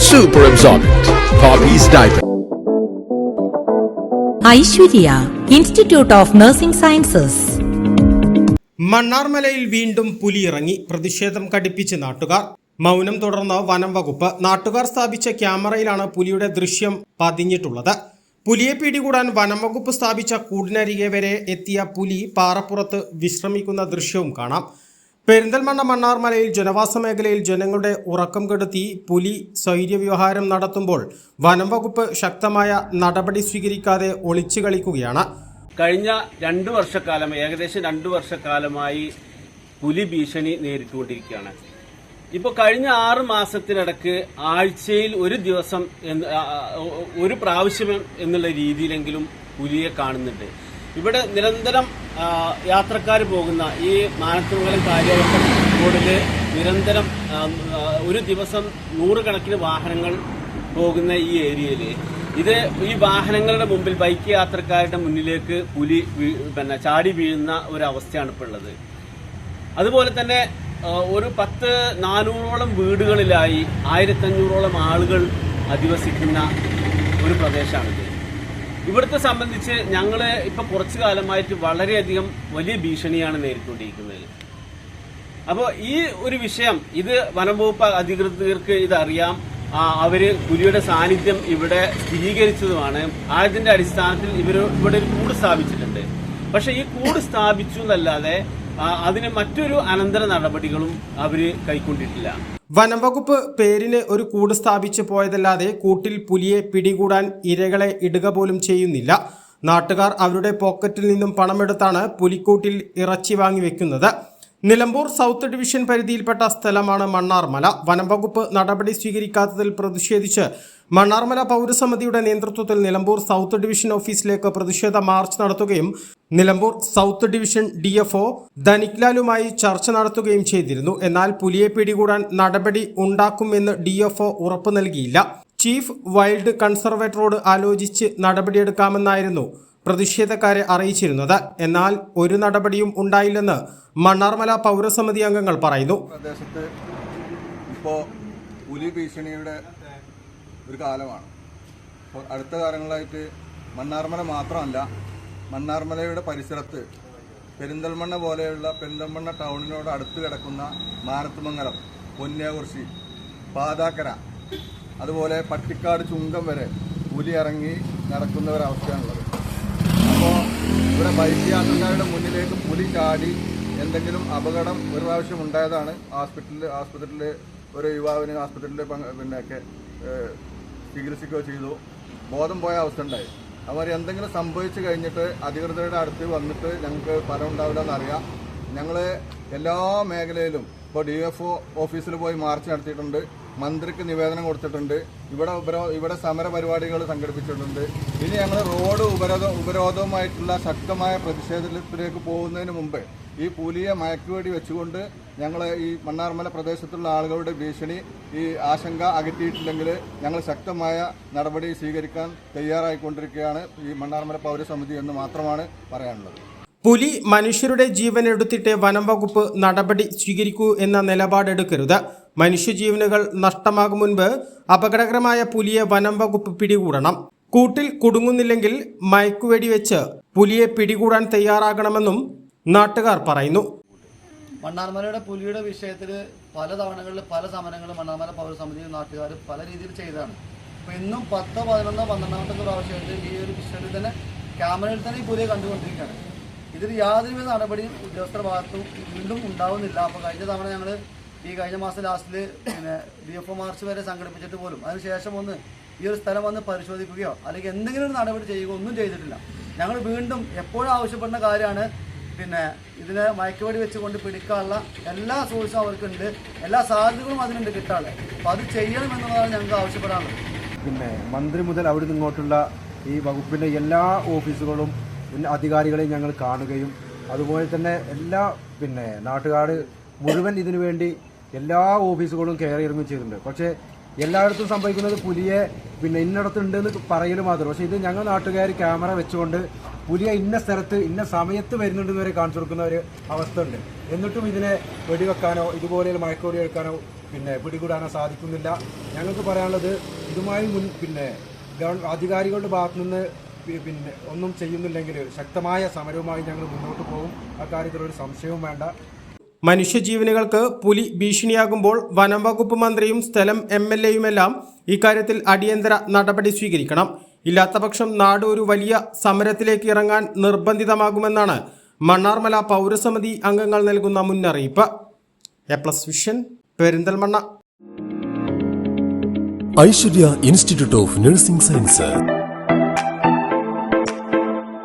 Super absorbent. Hobbies diaper. Aishwarya institute of nursing sciences മണ്ണാർമലയിൽ വീണ്ടും പുലി ഇറങ്ങി പ്രതിഷേധം കടുപ്പിച്ച് നാട്ടുകാർ മൗനം തുടർന്ന് വനം വകുപ്പ് നാട്ടുകാർ സ്ഥാപിച്ച ക്യാമറയിലാണ് പുലിയുടെ ദൃശ്യം പതിഞ്ഞിട്ടുള്ളത് പുലിയെ പിടികൂടാൻ വനം വകുപ്പ് സ്ഥാപിച്ച കൂടിനരികെ വരെ എത്തിയ പുലി പാറപ്പുറത്ത് വിശ്രമിക്കുന്ന ദൃശ്യവും കാണാം പെരിന്തൽമണ്ണ മണ്ണാർമലയിൽ ജനവാസ മേഖലയിൽ ജനങ്ങളുടെ ഉറക്കം കെടുത്തി പുലി സ്വൈര്യവ്യവഹാരം നടത്തുമ്പോൾ വനം വകുപ്പ് ശക്തമായ നടപടി സ്വീകരിക്കാതെ ഒളിച്ചു കളിക്കുകയാണ്. കഴിഞ്ഞ രണ്ട് വർഷക്കാലം ഏകദേശം രണ്ട് വർഷക്കാലമായി പുലി ഭീഷണി നേരിട്ടുകൊണ്ടിരിക്കുകയാണ്. ഇപ്പോൾ കഴിഞ്ഞ ആറ് മാസത്തിനിടക്ക് ആഴ്ചയിൽ ഒരു ദിവസം ഒരു പ്രാവശ്യം എന്നുള്ള രീതിയിലെങ്കിലും പുലിയെ കാണുന്നുണ്ട്. ഇവിടെ നിരന്തരം യാത്രക്കാർ പോകുന്ന ഈ മാനത്തുമംഗലം കാര്യവട്ടം റോഡിൽ നിരന്തരം ഒരു ദിവസം നൂറുകണക്കിന് വാഹനങ്ങൾ പോകുന്ന ഈ ഏരിയയിൽ ഇത് ഈ വാഹനങ്ങളുടെ മുമ്പിൽ ബൈക്ക് യാത്രക്കാരുടെ മുന്നിലേക്ക് പുലി പിന്നെ ചാടി വീഴുന്ന ഒരു അവസ്ഥയാണ് ഇപ്പോൾ ഉള്ളത്. അതുപോലെ തന്നെ ഒരു പത്ത് നാനൂറോളം വീടുകളിലായി ആയിരത്തഞ്ഞൂറോളം ആളുകൾ അധിവസിക്കുന്ന ഒരു പ്രദേശമാണിത്. ഇവിടുത്തെ സംബന്ധിച്ച് ഞങ്ങൾ ഇപ്പൊ കുറച്ചു കാലമായിട്ട് വളരെയധികം വലിയ ഭീഷണിയാണ് നേരിട്ടുകൊണ്ടിരിക്കുന്നത്. അപ്പോൾ ഈ ഒരു വിഷയം ഇത് വനംവകുപ്പ് അധികൃതർക്ക് ഇതറിയാം അവർ പുലിയുടെ സാന്നിധ്യം ഇവിടെ സ്ഥിരീകരിച്ചതുമാണ്. ആയതിന്റെ അടിസ്ഥാനത്തിൽ ഇവർ ഇവിടെ ഒരു കൂട് സ്ഥാപിച്ചിട്ടുണ്ട്. പക്ഷെ ഈ കൂട് സ്ഥാപിച്ചു എന്നല്ലാതെ അതിന് മറ്റൊരു അനന്തര നടപടികളും അവർ കൈക്കൊണ്ടിട്ടില്ല. വനംവകുപ്പ് പേരിന് ഒരു കൂട് സ്ഥാപിച്ചു പോയതല്ലാതെ കൂട്ടിൽ പുലിയെ പിടികൂടാൻ ഇരകളെ ഇടുക പോലും ചെയ്യുന്നില്ല. നാട്ടുകാർ അവരുടെ പോക്കറ്റിൽ നിന്നും പണമെടുത്താണ് പുലിക്കൂട്ടിൽ ഇറച്ചി വാങ്ങി വെക്കുന്നത്. നിലമ്പൂർ സൗത്ത് ഡിവിഷൻ പരിധിയിൽപ്പെട്ട സ്ഥലമാണ് മണ്ണാർമല. വനംവകുപ്പ് നടപടി സ്വീകരിക്കാത്തതിൽ പ്രതിഷേധിച്ച് മണ്ണാർമല പൗരസമിതിയുടെ നേതൃത്വത്തിൽ നിലമ്പൂർ സൗത്ത് ഡിവിഷൻ ഓഫീസിലേക്ക് പ്രതിഷേധ മാർച്ച് നടത്തുകയും Nilambur south division D F O ധനിക്ലാലുമായി ചർച്ച നടത്തുകയും ചെയ്തിരുന്നു. എന്നാൽ പുലിയെ പിടികൂടാൻ നടപടി ഉണ്ടാക്കുമെന്ന് ഡി എഫ് ഒ ഉറപ്പു നൽകിയില്ല. ചീഫ് വൈൽഡ് കൺസർവേറ്ററോട് ആലോചിച്ച് നടപടിയെടുക്കാമെന്നായിരുന്നു പ്രതിഷേധക്കാരെ അറിയിച്ചിരുന്നത്. എന്നാൽ ഒരു നടപടിയും ഉണ്ടായില്ലെന്ന് മണ്ണാർമല പൗരസമിതി അംഗങ്ങൾ പറയുന്നു. പ്രദേശത്ത് ഇപ്പോൾ പുലി ഭീഷണിയുടെ ഒരു കാലമാണ്. അപ്പോൾ അടുത്ത കാലങ്ങളായിട്ട് മണ്ണാർമല മാത്രമല്ല മണ്ണാർമലയുടെ പരിസരത്ത് പെരിന്തൽമണ്ണ പോലെയുള്ള പെരിന്തൽമണ്ണ ടൗണിനോട് അടുത്ത് കിടക്കുന്ന മാനത്തുമംഗലം പൊന്നേകുറിശി പാതാക്കര അതുപോലെ പട്ടിക്കാട് ചുങ്കം വരെ പുലി ഇറങ്ങി നടക്കുന്ന ഒരവസ്ഥയാണുള്ളത്. അപ്പോൾ ഇവിടെ ബൈക്ക് യാത്രക്കാരുടെ മുന്നിലേക്ക് പുലി ചാടി എന്തെങ്കിലും അപകടം ഒരു പ്രാവശ്യം ഉണ്ടായതാണ്. ഹോസ്പിറ്റലിൽ ഹോസ്പിറ്റലിൽ ഒരു യുവാവിന് ഹോസ്പിറ്റലിൽ പിന്നെയൊക്കെ ചികിത്സിക്കുകയോ ചെയ്തു. ബോധം പോയ അവസ്ഥ ഉണ്ടായി. അവർ എന്തെങ്കിലും സംഭവിച്ചു കഴിഞ്ഞിട്ട് അധികൃതരുടെ അടുത്ത് വന്നിട്ട് ഞങ്ങൾക്ക് ഫലം ഉണ്ടാവില്ല എന്നറിയാം ഞങ്ങൾ എല്ലാ മേഖലയിലും ഇപ്പോൾ ഡി എഫ് ഒ ഓഫീസിൽ പോയി മാർച്ച് നടത്തിയിട്ടുണ്ട്. മന്ത്രിക്ക് നിവേദനം കൊടുത്തിട്ടുണ്ട്. ഇവിടെ ഉപരോ ഇവിടെ സമര പരിപാടികൾ സംഘടിപ്പിച്ചിട്ടുണ്ട്. ഇനി ഞങ്ങൾ റോഡ് ഉപരോധ ഉപരോധവുമായിട്ടുള്ള ശക്തമായ പ്രതിഷേധത്തിലേക്ക് പോകുന്നതിന് മുമ്പ് ഈ പുലിയെ മയക്കുവേടി വെച്ചുകൊണ്ട് ഞങ്ങൾ ഈ മണ്ണാർമല പ്രദേശത്തുള്ള ആളുകളുടെ ഭീഷണി ഈ ആശങ്ക അകറ്റിയിട്ടില്ലെങ്കിൽ ഞങ്ങൾ ശക്തമായ നടപടി സ്വീകരിക്കാൻ തയ്യാറായിക്കൊണ്ടിരിക്കുകയാണ് ഈ മണ്ണാർമല പൗരസമിതി എന്ന് മാത്രമാണ് പറയാനുള്ളത്. പുലി മനുഷ്യരുടെ ജീവൻ എടുത്തിട്ട് വനം വകുപ്പ് നടപടി സ്വീകരിക്കൂ എന്ന നിലപാടെടുക്കരുത് മനുഷ്യജീവനുകൾ നഷ്ടമാകും മുൻപ് അപകടകരമായ പുലിയെ വനം വകുപ്പ് പിടികൂടണം. കൂട്ടിൽ കുടുങ്ങുന്നില്ലെങ്കിൽ മയക്കുവെടി വെച്ച് പുലിയെ പിടികൂടാൻ തയ്യാറാകണമെന്നും നാട്ടുകാർ പറയുന്നു. മണ്ണാർമലയുടെ പുലിയുടെ വിഷയത്തിൽ പല തവണകളിൽ പല സമരങ്ങളും മണ്ണാർമല പൗരസമിതി നാട്ടുകാർ പല രീതിയിൽ ചെയ്തതാണ്. അപ്പോൾ ഇന്നും പത്തോ പതിനൊന്നോ പന്ത്രണ്ടാമത്തെ പ്രാവശ്യമായിട്ട് ഈ ഒരു വിഷയത്തിൽ തന്നെ ക്യാമറയിൽ തന്നെ ഈ പുലിയെ കണ്ടുകൊണ്ടിരിക്കുകയാണ്. ഇതിൽ യാതൊരുവിധ നടപടിയും ഉദ്യോഗസ്ഥരുടെ ഭാഗത്തും വീണ്ടും ഉണ്ടാവുന്നില്ല. അപ്പോൾ കഴിഞ്ഞ തവണ ഞങ്ങൾ ഈ കഴിഞ്ഞ മാസം ലാസ്റ്റിൽ പിന്നെ ഡി എഫ് ഒ മാർച്ച് വരെ സംഘടിപ്പിച്ചിട്ട് പോലും അതിനുശേഷം ഒന്ന് ഈ ഒരു സ്ഥലം വന്ന് പരിശോധിക്കുകയോ അല്ലെങ്കിൽ എന്തെങ്കിലും ഒരു നടപടി ചെയ്യുകയോ ഒന്നും ചെയ്തിട്ടില്ല. ഞങ്ങൾ വീണ്ടും എപ്പോഴും ആവശ്യപ്പെടുന്ന കാര്യമാണ് പിന്നെ ഇതിനെ മയക്കുവടി വെച്ചുകൊണ്ട് പിടിക്കാനുള്ള എല്ലാ സോഴ്സും അവർക്കുണ്ട്. എല്ലാ സാധ്യതകളും അതിനുണ്ട് കിട്ടാതെ അപ്പോൾ അത് ചെയ്യണം എന്നുള്ളതാണ് ഞങ്ങൾക്ക് ആവശ്യപ്പെടാനുള്ളത്. പിന്നെ മന്ത്രി മുതൽ അവിടെ ഇങ്ങോട്ടുള്ള ഈ വകുപ്പിന്റെ എല്ലാ ഓഫീസുകളും അധികാരികളെയും ഞങ്ങൾ കാണുകയും അതുപോലെ തന്നെ എല്ലാ പിന്നെ നാട്ടുകാർ മുഴുവൻ ഇതിനു വേണ്ടി എല്ലാ ഓഫീസുകളും കയറി ഇറങ്ങുകയും ചെയ്തിട്ടുണ്ട്. പക്ഷേ എല്ലായിടത്തും സംഭവിക്കുന്നത് പുലിയെ പിന്നെ ഇന്നിടത്തുണ്ട് എന്ന് പറയൽ മാത്രം. പക്ഷേ ഇത് ഞങ്ങൾ നാട്ടുകാർ ക്യാമറ വെച്ചുകൊണ്ട് പുലിയെ ഇന്ന സ്ഥലത്ത് ഇന്ന സമയത്ത് വരുന്നുണ്ടെന്ന് വരെ കാണിച്ചു കൊടുക്കുന്ന ഒരു അവസ്ഥ ഉണ്ട് എന്നിട്ടും ഇതിനെ വെടിവെക്കാനോ ഇതുപോലെ മയക്കുവെടി എടുക്കാനോ പിന്നെ പിടികൂടാനോ സാധിക്കുന്നില്ല. ഞങ്ങൾക്ക് പറയാനുള്ളത് ഇതുമായി മുൻ പിന്നെ അധികാരികളുടെ ഭാഗത്തു നിന്ന് പിന്നെ ഒന്നും ചെയ്യുന്നില്ലെങ്കിൽ ശക്തമായ സമരവുമായി ഞങ്ങൾ മുന്നോട്ട് പോകും. അക്കാര്യത്തിൽ ഒരു സംശയവും വേണ്ട. മനുഷ്യജീവനുകൾക്ക് പുലി ഭീഷണിയാകുമ്പോൾ വനം വകുപ്പ് മന്ത്രിയും സ്ഥലം എം എൽ എയുമെല്ലാം ഇക്കാര്യത്തിൽ അടിയന്തര നടപടി സ്വീകരിക്കണം. ഇല്ലാത്തപക്ഷം നാട് ഒരു വലിയ സമരത്തിലേക്ക് ഇറങ്ങാൻ നിർബന്ധിതമാകുമെന്നാണ് മണ്ണാർമല പൗരസമിതി അംഗങ്ങൾ നൽകുന്ന മുന്നറിയിപ്പ്. A plus vision Perinthalmanna. Aishwarya institute of nursing science.